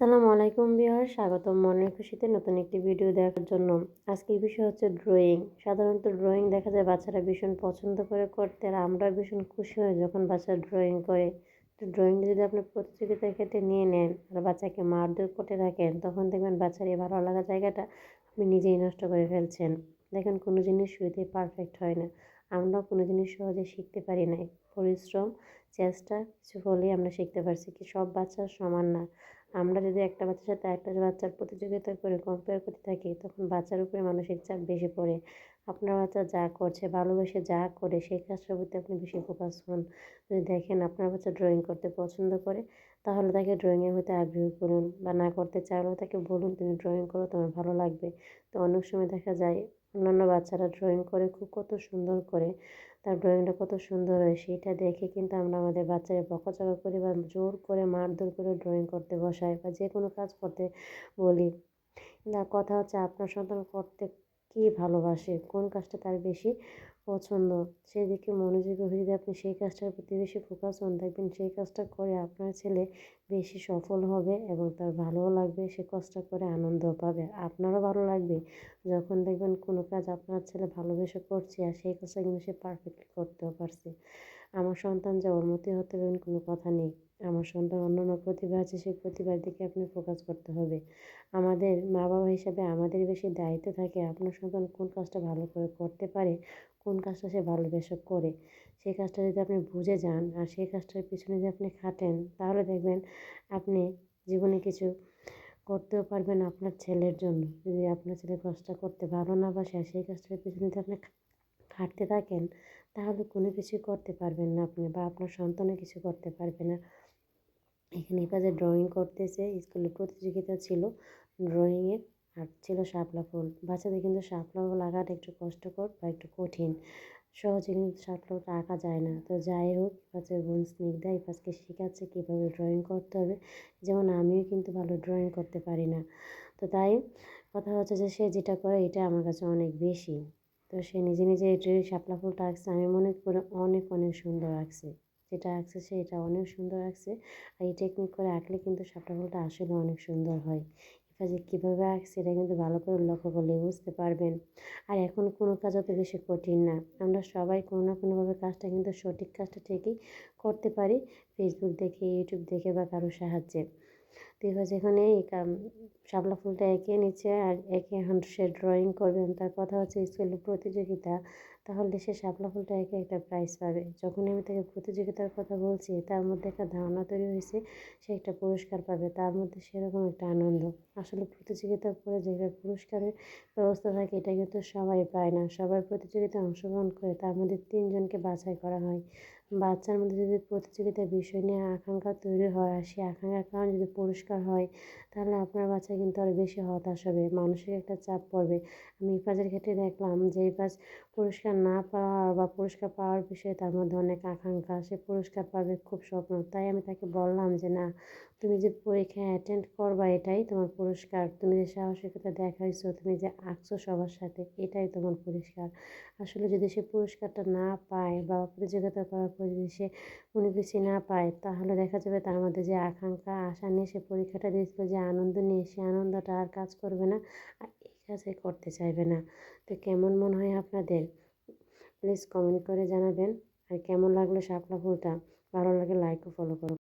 আসসালামু আলাইকুম বিহার স্বাগতম মনের খুশিতে নতুন একটি ভিডিও দেখার জন্য। আজকের বিষয় হচ্ছে ড্রয়িং সাধারণত ড্রয়িং দেখা যায় বাচ্চারা ভীষণ পছন্দ করে করতে আর আমরা ভীষণ খুশি হই যখন বাচ্চা ড্রয়িং করে। তো ড্রয়িংটা যদি আপনি প্রতিযোগিতার ক্ষেত্রে নিয়ে নেন আর বাচ্চাকে মারধর করতে থাকেন, তখন দেখবেন বাচ্চার এই ভালো লাগা জায়গাটা আপনি নিজেই নষ্ট করে ফেলছেন। দেখেন কোনো জিনিস শুরুতেই পারফেক্ট হয় না। আমরাও কোনো জিনিস সহজে শিখতে পারি নাই। পরিশ্রম, চেষ্টা, কিছু হলেই আমরা শিখতে পারছি কি সব বাচ্চা সমান না। আমরা যদি একটা বাচ্চার সাথে একটা বাচ্চার প্রতিযোগিতা করে কম্পেয়ার করতে থাকি, তখন বাচ্চার উপরে মানসিক চাপ বেশি পড়ে। আপনার বাচ্চা যা করছে, ভালোবেসে যা করে, সেই কাজটার প্রতি আপনি বেশি ফোকাস হন। যদি দেখেন আপনার বাচ্চা ড্রয়িং করতে পছন্দ করে, তাহলে তাকে ড্রয়িংয়ের হতে আগ্রহী করুন, বা না করতে চাইলেও তাকে বলুন, তুমি ড্রয়িং করো, তোমার ভালো লাগবে। তো অনেক সময় দেখা যায় অন্যান্য বাচ্চারা ড্রয়িং করে খুব কত সুন্দর করে, তার ড্রয়িংটা কত সুন্দর হয় সেইটা দেখে কিন্তু আমরা আমাদের বাচ্চাকে বকাঝকা করি বা জোর করে মারধর করে ড্রয়িং করতে বসাই বা যে কোনো কাজ করতে বলি। না, কথা হচ্ছে আপনার সন্তান করতে কী ভালোবাসে, কোন কাজটা তার বেশি পছন্দ? সেই দিকে মনোযোগী হয়ে যদি আপনি সেই কাজটার প্রতি বেশি ফোকাস হন দেখবেন সেই কাজটা করে আপনার ছেলে বেশি সফল হবে এবং তার ভালোও লাগবে, সে কাজটা করে আনন্দও পাবে। আপনারও ভালো লাগবে। যখন দেখবেন কোনো কাজ আপনার ছেলে ভালোবেসে করছে আর সেই কাজটা কিন্তু সে পারফেক্টলি করতেও পারছে। আমার সন্তান যে মতোই হতে পারেন কোনো কথা নেই। আমার সন্তান অন্যান্য প্রতিভা আছে, সেই প্রতিভার দিকে আপনি ফোকাস করতে হবে। আমাদের মা বাবা হিসাবে আমাদের বেশি দায়িত্ব থাকে। আপনার সন্তান কোন কাজটা ভালো করে করতে পারে কোন কাজটা সে ভালোবেসে করে, সেই কাজটা যদি আপনি বুঝে যান আর সেই কাজটার পিছনে যদি আপনি খাটেন, তাহলে দেখবেন আপনি জীবনে কিছু করতেও পারবেন আপনার ছেলের জন্য। যদি আপনার ছেলে কাজটা করতে ভালো না বাসে আর সেই কাজটার পিছনে যদি আপনি খাটতে থাকেন, তাহলে কোনো কিছুই করতে পারবেন না আপনি বা আপনার সন্তানও কিছু করতে পারবে না। এখানে কাজে ড্রয়িং করতেছে স্কুলে প্রতিযোগিতা ছিল ড্রয়িংয়ের আর ছিল শাপলা ফুল। বাচ্চাদের কিন্তু শাপলা ফুল আঁকাটা একটু কষ্টকর বা একটু কঠিন। সহজে কিন্তু শাপলা ফুলটা আঁকা যায় না। তো যাই হোক বাচ্চার বোন স্নিগ্ধা ইফাজকে শেখাচ্ছে কীভাবে ড্রয়িং করতে হবে। যেমন আমিও কিন্তু ভালো ড্রয়িং করতে পারি না। তো তাই কথা হচ্ছে যে সে যেটা করে এটা আমার কাছে অনেক বেশি। তো সে নিজে নিজে এটি শাপলা ফুলটা আঁকছে, আমি মনে করি অনেক অনেক সুন্দর আঁকছে। যেটা আঁকছে সে এটা অনেক সুন্দর আঁকছে। আর এই টেকনিক করে আঁকলে কিন্তু শাপলা ফুলটা আসলে অনেক সুন্দর হয়। কাজে কীভাবে আঁকছি এটা কিন্তু ভালো করে লক্ষ্য করলে বুঝতে পারবেন। আর এখন কোনো কাজ অত বেশি কঠিন না। আমরা সবাই কোনো না কোনোভাবে কাজটা কিন্তু সঠিক কাজটা ঠিকই করতে পারি ফেসবুক দেখে ইউটিউব দেখে বা কারোর সাহায্যে। যেখানে এই শাপলা ফুলটা এঁকে নিচ্ছে আর এঁকে এখন সে ড্রয়িং করবেন তার কথা হচ্ছে স্কুলের প্রতিযোগিতা। তাহলে সে শাপলা ফুলটা এঁকে একটা প্রাইজ পাবে। যখন আমি তাকে প্রতিযোগিতার কথা বলছি, তার মধ্যে একটা ধারণা তৈরি হয়েছে, সে একটা পুরস্কার পাবে। তার মধ্যে সেরকম একটা আনন্দ। আসলে প্রতিযোগিতার পরে যে পুরস্কারের ব্যবস্থা থাকে, এটা কিন্তু সবাই পায় না। সবাই প্রতিযোগিতায় অংশগ্রহণ করে তার মধ্যে তিনজনকে বাছাই করা হয়। বাচ্চার মধ্যে যদি প্রতিযোগিতার বিষয় নিয়ে আকাঙ্ক্ষা তৈরি হয়, আর সেই আকাঙ্ক্ষার কারণে যদি পুরস্কার হয়, তাহলে আপনার বাচ্চা কিন্তু আরও বেশি হতাশ হবে। মানসিক একটা চাপ পড়বে। আমি ইফাজের ক্ষেত্রে দেখলাম যে ইফাজ পুরস্কার না পাওয়া বা পুরস্কার পাওয়ার বিষয়ে তার মধ্যে অনেক আকাঙ্ক্ষা। সে পুরস্কার পাবে খুব স্বপ্ন। তাই আমি তাকে বললাম যে, না, তুমি যে পরীক্ষায় অ্যাটেন্ড করবা এটাই তোমার পুরস্কার। তুমি যে সাহসিকতা দেখাইছো, তুমি যে আঁকছো সবার সাথে, এটাই তোমার পুরস্কার। আসলে যদি সে পুরস্কারটা না পায় বা প্রতিযোগিতা করার পর যদি সে কোনো কিছু না পায়, তাহলে দেখা যাবে তার মধ্যে যে আকাঙ্ক্ষা, আশা নিয়ে সে পরীক্ষাটা দিয়েছিল যে আনন্দ নিয়ে, সে আনন্দটা আর কাজ করবে না আর এই কাজে করতে চাইবে না। তো কেমন মনে হয় আপনাদের? প্লিজ কমেন্ট করে জানাবেন। আর কেমন লাগল শাপলা ফুলটা? ভালো লাগে লাইক ও ফলো করো।